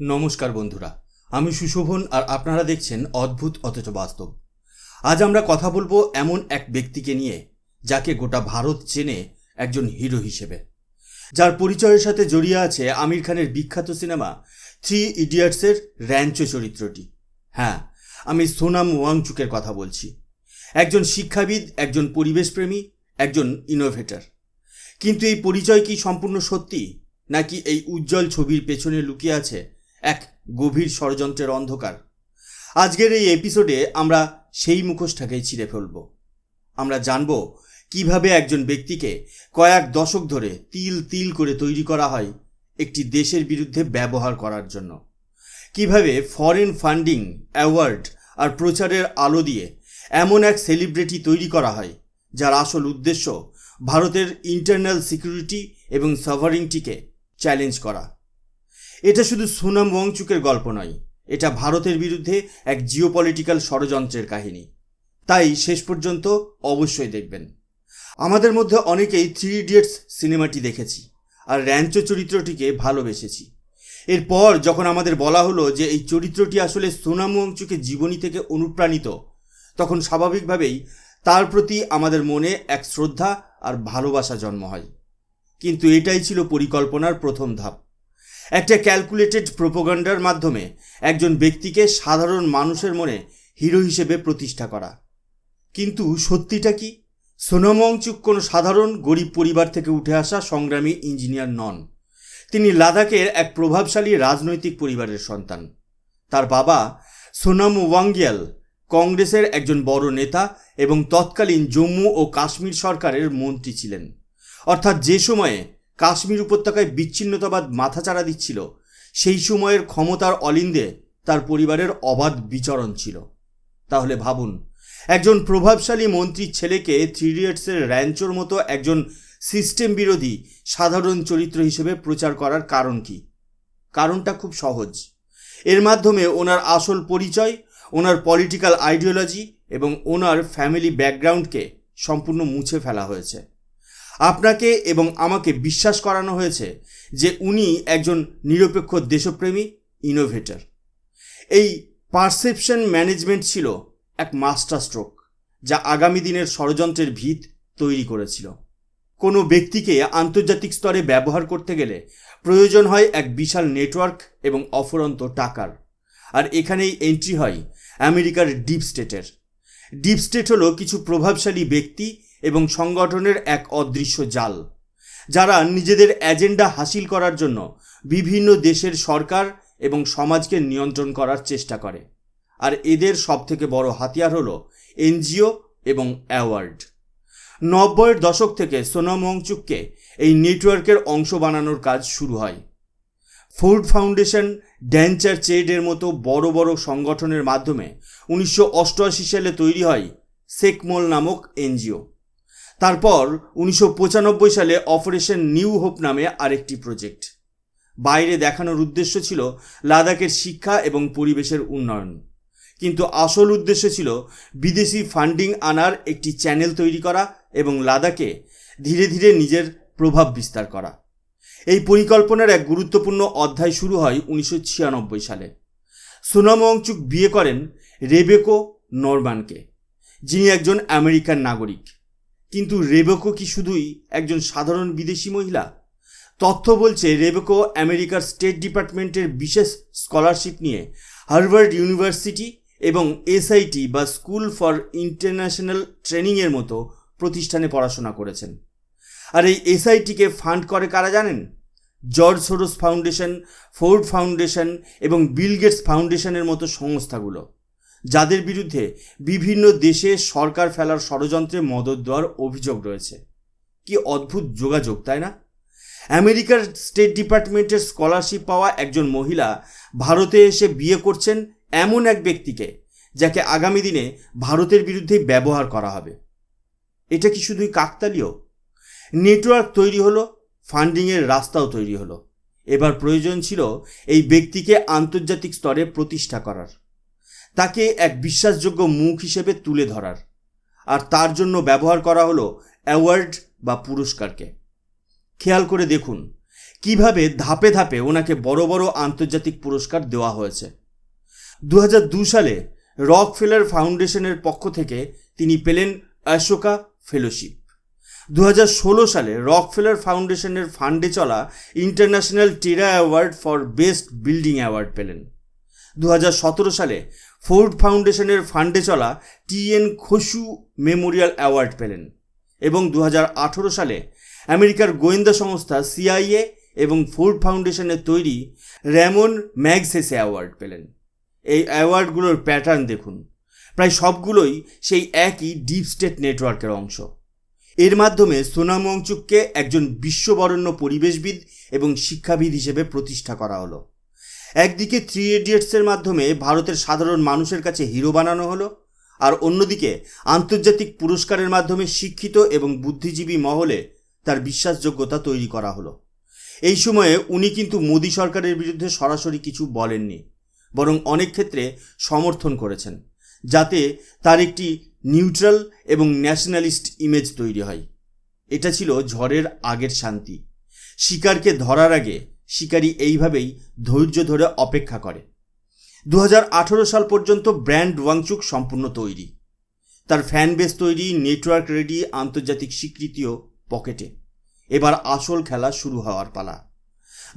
নমস্কার বন্ধুরা, আমি সুশোভন আর আপনারা দেখছেন অদ্ভুত অথচ বাস্তব। আজ আমরা কথা বলব এমন এক ব্যক্তিকে নিয়ে, যাকে গোটা ভারত চেনে একজন হিরো হিসেবে। যার পরিচয়ের সাথে জড়িয়ে আছে আমির খানের বিখ্যাত সিনেমা থ্রি ইডিয়টসের র্যাঞ্চো চরিত্রটি। হ্যাঁ আমি সোনাম ওয়াংচুকের কথা বলছি। একজন শিক্ষাবিদ, একজন পরিবেশপ্রেমী, একজন ইনোভেটর কিন্তু এই পরিচয় কি সম্পূর্ণ সত্যি, নাকি এই উজ্জ্বল ছবির পেছনে লুকিয়ে আছে এক গভীর ষড়যন্ত্রের অন্ধকার। আজকের এই এপিসোডে আমরা সেই মুখোশটাকেই ছিঁড়ে ফেলব। আমরা জানব কীভাবে একজন ব্যক্তিকে কয়েক দশক ধরে তিল তিল করে তৈরি করা হয় একটি দেশের বিরুদ্ধে ব্যবহার করার জন্য। কীভাবে ফরেন ফান্ডিং অ্যাওয়ার্ড আর প্রচারের আলো দিয়ে এমন এক সেলিব্রিটি তৈরি করা হয়, যার আসল উদ্দেশ্য ভারতের ইন্টারনাল সিকিউরিটি এবং সাভারিংটিকে চ্যালেঞ্জ করা। এটা শুধু সুনাম ওয়াংচুকের গল্প নয়, এটা ভারতের বিরুদ্ধে এক জিওপলিটিক্যাল ষড়যন্ত্রের কাহিনী। তাই শেষ পর্যন্ত অবশ্যই দেখবেন। আমাদের মধ্যে অনেকেই থ্রি ইডিয়টস সিনেমাটি দেখেছি আর র্যাঞ্চো চরিত্রটিকে ভালোবেসেছি। এরপর যখন আমাদের বলা হলো যে এই চরিত্রটি আসলে সোনাম ওয়াংচুকের জীবনী থেকে অনুপ্রাণিত, তখন স্বাভাবিকভাবেই তার প্রতি আমাদের মনে এক শ্রদ্ধা আর ভালোবাসা জন্ম হয়। কিন্তু এটাই ছিল পরিকল্পনার প্রথম ধাপ। একটা ক্যালকুলেটেড প্রোপোগান্ডার মাধ্যমে একজন ব্যক্তিকে সাধারণ মানুষের মনে হিরো হিসেবে প্রতিষ্ঠা করা। কিন্তু সত্যিটা কি? সোনম ওয়াংচুক কোনো সাধারণ গরিব পরিবার থেকে উঠে আসা সংগ্রামী ইঞ্জিনিয়ার নন। তিনি লাদাখের এক প্রভাবশালী রাজনৈতিক পরিবারের সন্তান। তার বাবা সোনাম ওয়াংগিয়াল কংগ্রেসের একজন বড় নেতা এবং তৎকালীন জম্মু ও কাশ্মীর সরকারের মন্ত্রী ছিলেন। অর্থাৎ যে সময়ে কাশ্মীর উপত্যকায় বিচ্ছিন্নতাবাদ মাথাচাড়া দিচ্ছিল। সেই সময়ের ক্ষমতার অলিন্দে তার পরিবারের অবাধ বিচরণ ছিল। তাহলে ভাবুন, একজন প্রভাবশালী মন্ত্রীর ছেলেকে থ্রি ইডিয়টসের র্যাঞ্চোর মতো একজন সিস্টেম বিরোধী সাধারণ চরিত্র হিসেবে প্রচার করার কারণ কি? কারণটা খুব সহজ। এর মাধ্যমে ওনার আসল পরিচয়, ওনার পলিটিক্যাল আইডিওলজি এবং ওনার ফ্যামিলি ব্যাকগ্রাউন্ডকে সম্পূর্ণ মুছে ফেলা হয়েছে। আপনাকে এবং আমাকে বিশ্বাস করানো হয়েছে যে উনি একজন নিরপেক্ষ দেশপ্রেমী ইনোভেটর এই পারসেপশন ম্যানেজমেন্ট ছিল এক মাস্টার স্ট্রোক যা আগামী দিনের ষড়যন্ত্রের ভিত তৈরি করেছিল। কোনো ব্যক্তিকে আন্তর্জাতিক স্তরে ব্যবহার করতে গেলে প্রয়োজন হয় এক বিশাল নেটওয়ার্ক এবং অফুরন্ত টাকার। আর এখানেই এন্ট্রি হয় আমেরিকার ডিপ স্টেটের ডিপ স্টেট হলো কিছু প্রভাবশালী ব্যক্তি এবং সংগঠনের এক অদৃশ্য জাল। যারা নিজেদের এজেন্ডা হাসিল করার জন্য বিভিন্ন দেশের সরকার এবং সমাজকে নিয়ন্ত্রণ করার চেষ্টা করে। আর এদের সবথেকে বড় হাতিয়ার হলো এনজিও এবং অ্যাওয়ার্ড। নব্বইয়ের দশক থেকে সোনম ওংচুককে এই নেটওয়ার্কের অংশ বানানোর কাজ শুরু হয়। ফোর্ড ফাউন্ডেশন ড্যান্চার চেডের মতো বড় বড় সংগঠনের মাধ্যমে উনিশশো অষ্টআশি সালে তৈরি হয় সেকমোল নামক এনজিও। তারপর উনিশশো পঁচানব্বই সালে অপারেশন নিউ হোপ নামে আরেকটি প্রজেক্ট। বাইরে দেখানোর উদ্দেশ্য ছিল লাদাখের শিক্ষা এবং পরিবেশের উন্নয়ন। কিন্তু আসল উদ্দেশ্য ছিল বিদেশি ফান্ডিং আনার একটি চ্যানেল তৈরি করা এবং লাদাখে ধীরে ধীরে নিজের প্রভাব বিস্তার করা। এই পরিকল্পনার এক গুরুত্বপূর্ণ অধ্যায় শুরু হয় উনিশশো ছিয়ানব্বই সালে। সোনাম অংচুক বিয়ে করেন রেবেকো নরমানকে যিনি একজন আমেরিকান নাগরিক। কিন্তু রেবেকো কি শুধুই একজন সাধারণ বিদেশি মহিলা? তথ্য বলছে রেবেকো আমেরিকার স্টেট ডিপার্টমেন্টের বিশেষ স্কলারশিপ নিয়ে হার্ভার্ড ইউনিভার্সিটি এবং এসআইটি বা স্কুল ফর ইন্টারন্যাশনাল ট্রেনিংয়ের মতো প্রতিষ্ঠানে পড়াশোনা করেছেন। আর এই এসআইটিকে ফান্ড করে কারা জানেন? George Soros Foundation, Ford Foundation এবং বিল গেটস ফাউন্ডেশনের মতো সংস্থাগুলো। যাদের বিরুদ্ধে বিভিন্ন দেশে সরকার ফেলার ষড়যন্ত্রে মদত দেওয়ার অভিযোগ রয়েছে। কি অদ্ভুত যোগাযোগ, তাই না? আমেরিকার স্টেট ডিপার্টমেন্টের স্কলারশিপ পাওয়া একজন মহিলা ভারতে এসে বিয়ে করছেন এমন এক ব্যক্তিকে, যাকে আগামী দিনে ভারতের বিরুদ্ধে ব্যবহার করা হবে। এটা কি শুধুই কাকতালীয়? নেটওয়ার্ক তৈরি হলো, ফান্ডিংয়ের রাস্তাও তৈরি হলো। এবার প্রয়োজন ছিল এই ব্যক্তিকে আন্তর্জাতিক স্তরে প্রতিষ্ঠা করার। তাকে এক বিশ্বাসযোগ্য মুখ হিসেবে তুলে ধরার। আর তার জন্য ব্যবহার করা হলো অ্যাওয়ার্ড বা পুরস্কারকে। খেয়াল করে দেখুন কীভাবে ধাপে ধাপে ওনাকে বড় বড় আন্তর্জাতিক পুরস্কার দেওয়া হয়েছে। দু সালে রক ফেলার ফাউন্ডেশনের পক্ষ থেকে তিনি পেলেন অশোকা ফেলোশিপ। দু হাজার ষোলো সালে রক ফেলার ফাউন্ডেশনের ফান্ডে চলা international Terra award for best building award পেলেন। দু হাজার সতেরো সালে ফোর্ড ফাউন্ডেশনের ফান্ডে চলা টিএন খসু মেমোরিয়াল অ্যাওয়ার্ড পেলেন এবং দু হাজার আঠেরো সালে আমেরিকার গোয়েন্দা সংস্থা সিআইএ এবং ফোর্ড ফাউন্ডেশনের তৈরি র্যামন ম্যাগসেসে অ্যাওয়ার্ড পেলেন। এই অ্যাওয়ার্ডগুলোর প্যাটার্ন দেখুন। প্রায় সবগুলোই সেই একই ডিপ স্টেট নেটওয়ার্কের অংশ। এর মাধ্যমে সোনাম ওয়াংচুককে একজন বিশ্ববরণ্য পরিবেশবিদ এবং শিক্ষাবিদ হিসেবে প্রতিষ্ঠা করা হলো। একদিকে থ্রি ইডিয়টসের মাধ্যমে ভারতের সাধারণ মানুষের কাছে হিরো বানানো হলো, আর অন্যদিকে আন্তর্জাতিক পুরস্কারের মাধ্যমে শিক্ষিত এবং বুদ্ধিজীবী মহলে তার বিশ্বাসযোগ্যতা তৈরি করা হলো। এই সময়ে উনি কিন্তু মোদী সরকারের বিরুদ্ধে সরাসরি কিছু বলেননি, বরং অনেক ক্ষেত্রে সমর্থন করেছেন, যাতে তার একটি নিউট্রাল এবং ন্যাশনালিস্ট ইমেজ তৈরি হয়। এটা ছিল ঝড়ের আগের শান্তি। শিকারকে ধরার আগে শিকারী এইভাবেই ধৈর্য ধরে অপেক্ষা করে। দু হাজার আঠেরো সাল পর্যন্ত ব্র্যান্ড ওয়াংচুক সম্পূর্ণ তৈরি। তার ফ্যান বেস তৈরি, নেটওয়ার্ক রেডি, আন্তর্জাতিক স্বীকৃতিও পকেটে। এবার আসল খেলা শুরু হওয়ার পালা।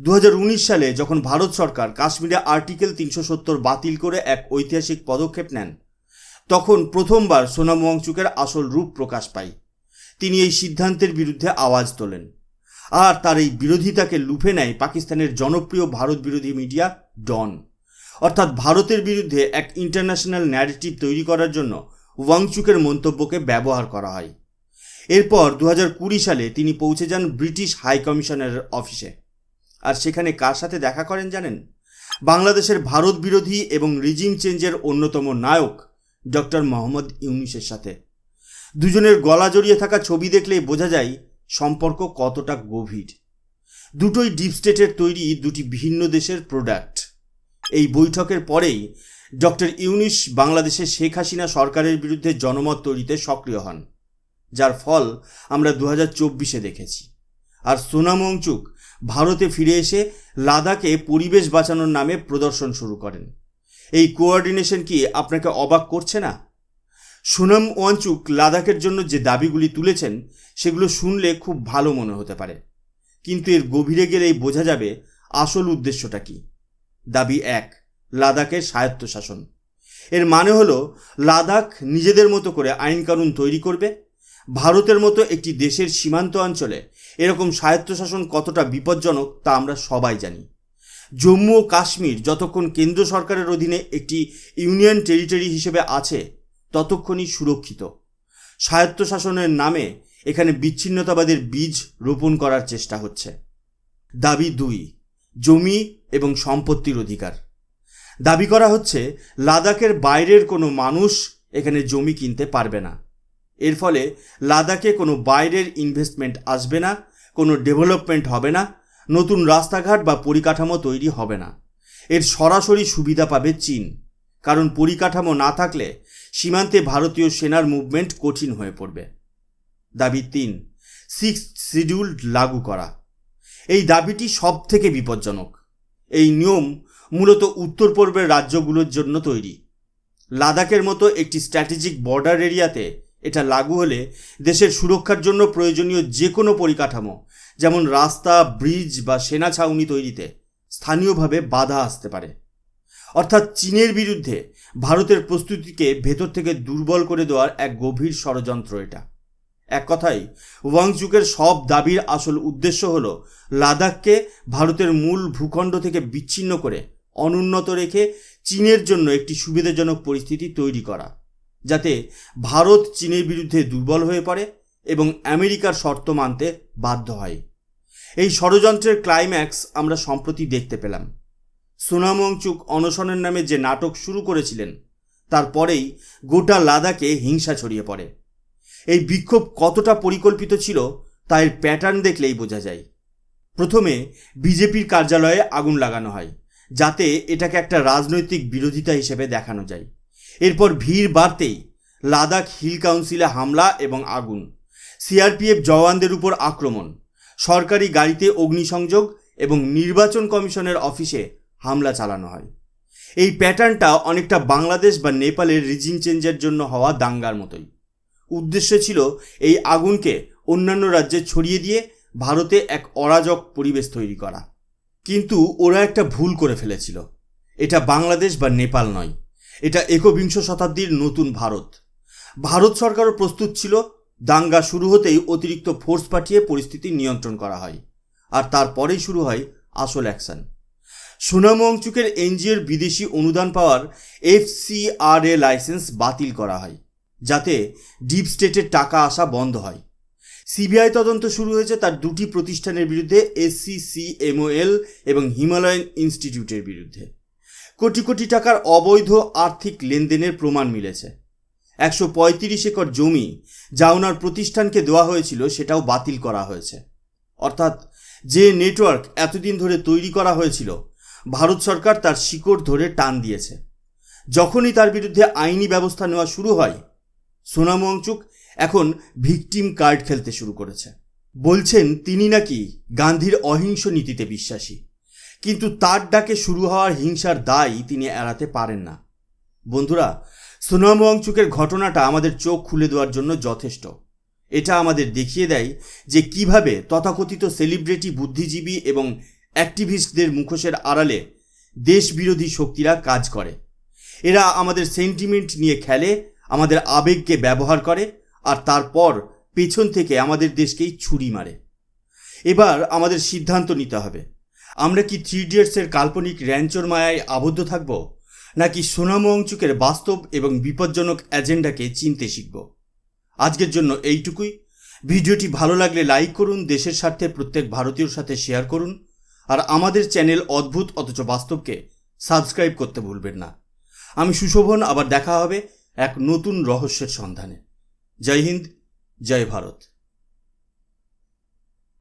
দু হাজার উনিশ সালে যখন ভারত সরকার কাশ্মীরে আর্টিকেল তিনশো সত্তর বাতিল করে এক ঐতিহাসিক পদক্ষেপ নেন, তখন প্রথমবার সোনাম ওয়াংচুকের আসল রূপ প্রকাশ পায়। তিনি এই সিদ্ধান্তের বিরুদ্ধে আওয়াজ তোলেন। আর তার এই বিরোধিতাকে লুফে নেয় পাকিস্তানের জনপ্রিয় ভারত বিরোধী মিডিয়া ডন। অর্থাৎ ভারতের বিরুদ্ধে এক ইন্টারন্যাশনাল ন্যারেটিভ তৈরি করার জন্য ওয়াংচুকের মন্তব্যকে ব্যবহার করা হয়। এরপর দু কুড়ি সালে তিনি পৌঁছে যান ব্রিটিশ হাই কমিশনারের অফিসে। আর সেখানে কার সাথে দেখা করেন জানেন? বাংলাদেশের ভারত বিরোধী এবং রিজিম চেঞ্জের অন্যতম নায়ক, ডক্টর মোহাম্মদ ইউনিসের সাথে। দুজনের গলা জড়িয়ে থাকা ছবি দেখলেই বোঝা যায় সম্পর্ক কতটা গভীর? দুটোই ডিপ স্টেটের তৈরি, দুটি ভিন্ন দেশের প্রোডাক্ট এই বৈঠকের পরেই ডক্টর ইউনিস বাংলাদেশের শেখ হাসিনা সরকারের বিরুদ্ধে জনমত তৈরিতে সক্রিয় হন, যার ফল আমরা দু হাজার দেখেছি। আর সোনাম ওংচুক ভারতে ফিরে এসে লাদাখে পরিবেশ বাঁচানোর নামে প্রদর্শন শুরু করেন। এই কোঅর্ডিনেশন কি আপনাকে অবাক করছে না? সোনাম ওয়াঞ্চুক লাদাখের জন্য যে দাবিগুলি তুলেছেন, সেগুলো শুনলে খুব ভালো মনে হতে পারে। কিন্তু এর গভীরে গেলেই বোঝা যাবে আসল উদ্দেশ্যটা কি। দাবি এক, লাদাখের স্বায়ত্তশাসন। এর মানে হলো, লাদাখ নিজেদের মতো করে আইন কানুন তৈরি করবে। ভারতের মতো একটি দেশের সীমান্ত অঞ্চলে এরকম স্বায়ত্তশাসন কতটা বিপজ্জনক তা আমরা সবাই জানি। জম্মু ও কাশ্মীর যতক্ষণ কেন্দ্র সরকারের অধীনে একটি ইউনিয়ন টেরিটরি হিসেবে আছে ততক্ষণই সুরক্ষিত। স্বায়ত্তশাসনের নামে এখানে বিচ্ছিন্নতাবাদের বীজ রোপণ করার চেষ্টা হচ্ছে। দাবি দুই, জমি এবং সম্পত্তির অধিকার। দাবি করা হচ্ছে, লাদাখের বাইরের কোনো মানুষ এখানে জমি কিনতে পারবে না। এর ফলে লাদাখে কোনো বাইরের ইনভেস্টমেন্ট আসবে না, কোনো ডেভেলপমেন্ট হবে না, নতুন রাস্তাঘাট বা পরিকাঠামো তৈরি হবে না। এর সরাসরি সুবিধা পাবে চীন, কারণ পরিকাঠামো না থাকলে সীমান্তে ভারতীয় সেনার মুভমেন্ট কঠিন হয়ে পড়বে। দাবি তিন, সিক্স শিডিউল লাগু করা। এই দাবিটি সব থেকে বিপজ্জনক। এই নিয়ম মূলত উত্তর পূর্বের রাজ্যগুলোর জন্য তৈরি। লাদাখের মতো একটি স্ট্র্যাটেজিক বর্ডার এরিয়াতে এটা লাগু হলে দেশের সুরক্ষার জন্য প্রয়োজনীয় যে কোনো পরিকাঠামো, যেমন রাস্তা, ব্রিজ বা সেনা ছাউনি তৈরিতে স্থানীয়ভাবে বাধা আসতে পারে। অর্থাৎ চীনের বিরুদ্ধে ভারতের প্রস্তুতিকে ভেতর থেকে দুর্বল করে দেওয়ার এক গভীর ষড়যন্ত্র এটা। এক কথায় ওয়াংচুকের সব দাবির আসল উদ্দেশ্য হল লাদাখকে ভারতের মূল ভূখণ্ড থেকে বিচ্ছিন্ন করে অনুন্নত রেখে চীনের জন্য একটি সুবিধাজনক পরিস্থিতি তৈরি করা, যাতে ভারত চীনের বিরুদ্ধে দুর্বল হয়ে পড়ে এবং আমেরিকার শর্ত মানতে বাধ্য হয়। এই ষড়যন্ত্রের ক্লাইম্যাক্স আমরা সম্প্রতি দেখতে পেলাম। সোনাম ওংচুক অনশনের নামে যে নাটক শুরু করেছিলেন তারপরেই গোটা লাদাখে হিংসা ছড়িয়ে পড়ে। এই বিক্ষোভ কতটা পরিকল্পিত ছিল, তা এর প্যাটার্ন দেখলেই বোঝা যায়। প্রথমে বিজেপির কার্যালয়ে আগুন লাগানো হয়, যাতে এটাকে একটা রাজনৈতিক বিরোধিতা হিসেবে দেখানো যায়। এরপর ভিড় বাড়তেই লাদাখ হিল কাউন্সিলে হামলা এবং আগুন, সিআরপিএফ জওয়ানদের উপর আক্রমণ, সরকারি গাড়িতে অগ্নিসংযোগ এবং নির্বাচন কমিশনের অফিসে হামলা চালানো হয়। এই প্যাটার্নটা অনেকটা বাংলাদেশ বা নেপালের রিজিম চেঞ্জের জন্য হওয়া দাঙ্গার মতোই। উদ্দেশ্য ছিল এই আগুনকে অন্যান্য রাজ্যে ছড়িয়ে দিয়ে ভারতে এক অরাজক পরিবেশ তৈরি করা। কিন্তু ওরা একটা ভুল করে ফেলেছিল। এটা বাংলাদেশ বা নেপাল নয়। এটা একবিংশ শতাব্দীর নতুন ভারত। ভারত সরকারও প্রস্তুত ছিল, দাঙ্গা শুরু হতেই অতিরিক্ত ফোর্স পাঠিয়ে পরিস্থিতি নিয়ন্ত্রণ করা হয়। আর তারপরেই শুরু হয় আসল অ্যাকশন সুনাম অংচুকের এনজিওর বিদেশি অনুদান পাওয়ার এফসিআরএ লাইসেন্স বাতিল করা হয়, যাতে ডিপ স্টেটের টাকা আসা বন্ধ হয়। সিবিআই তদন্ত শুরু হয়েছে তার দুটি প্রতিষ্ঠানের বিরুদ্ধে, এসসিসিএমওএল এবং হিমালয়ান ইনস্টিটিউটের বিরুদ্ধে। কোটি কোটি টাকার অবৈধ আর্থিক লেনদেনের প্রমাণ মিলেছে। একশো পঁয়ত্রিশ একর জমি যা ওনার প্রতিষ্ঠানকে দেওয়া হয়েছিল সেটাও বাতিল করা হয়েছে। অর্থাৎ যে নেটওয়ার্ক এতদিন ধরে তৈরি করা হয়েছিল ভারত সরকার তার শিকড় ধরে টান দিয়েছে। যখনই তার বিরুদ্ধে আইনি ব্যবস্থা নেওয়া শুরু হয়, সোনাম ওয়াংচুক এখন ভিকটিম কার্ড খেলতে শুরু করেছে। বলছেন, তিনি নাকি গান্ধীর অহিংস নীতিতে বিশ্বাসী। কিন্তু তার ডাকে শুরু হওয়ার হিংসার দায় তিনি এড়াতে পারেন না। বন্ধুরা, সোনাম ওয়াংচুকের ঘটনাটা আমাদের চোখ খুলে দেওয়ার জন্য যথেষ্ট। এটা আমাদের দেখিয়ে দেয় যে কীভাবে তথাকথিত সেলিব্রিটি, বুদ্ধিজীবী এবং অ্যাক্টিভিস্টদের মুখোশের আড়ালে দেশবিরোধী শক্তিরা কাজ করে। এরা আমাদের সেন্টিমেন্ট নিয়ে খেলে, আমাদের আবেগকে ব্যবহার করে আর তারপর পেছন থেকে আমাদের দেশকেই ছুরি মারে। এবার আমাদের সিদ্ধান্ত নিতে হবে। আমরা কি থ্রি ইডিয়টসের কাল্পনিক র্যাঞ্চোর মায়ায় আবদ্ধ থাকব, নাকি সোনাম অংচুকের বাস্তব এবং বিপজ্জনক এজেন্ডাকে চিনতে শিখব? আজকের জন্য এইটুকুই। ভিডিওটি ভালো লাগলে লাইক করুন, দেশের স্বার্থে প্রত্যেক ভারতীয়র সাথে শেয়ার করুন। আর আমাদের চ্যানেল অদ্ভুত অথচ বাস্তবকে সাবস্ক্রাইব করতে ভুলবেন না। আমি সুশোভন, আবার দেখা হবে এক নতুন রহস্যের সন্ধানে। জয় হিন্দ, জয় ভারত।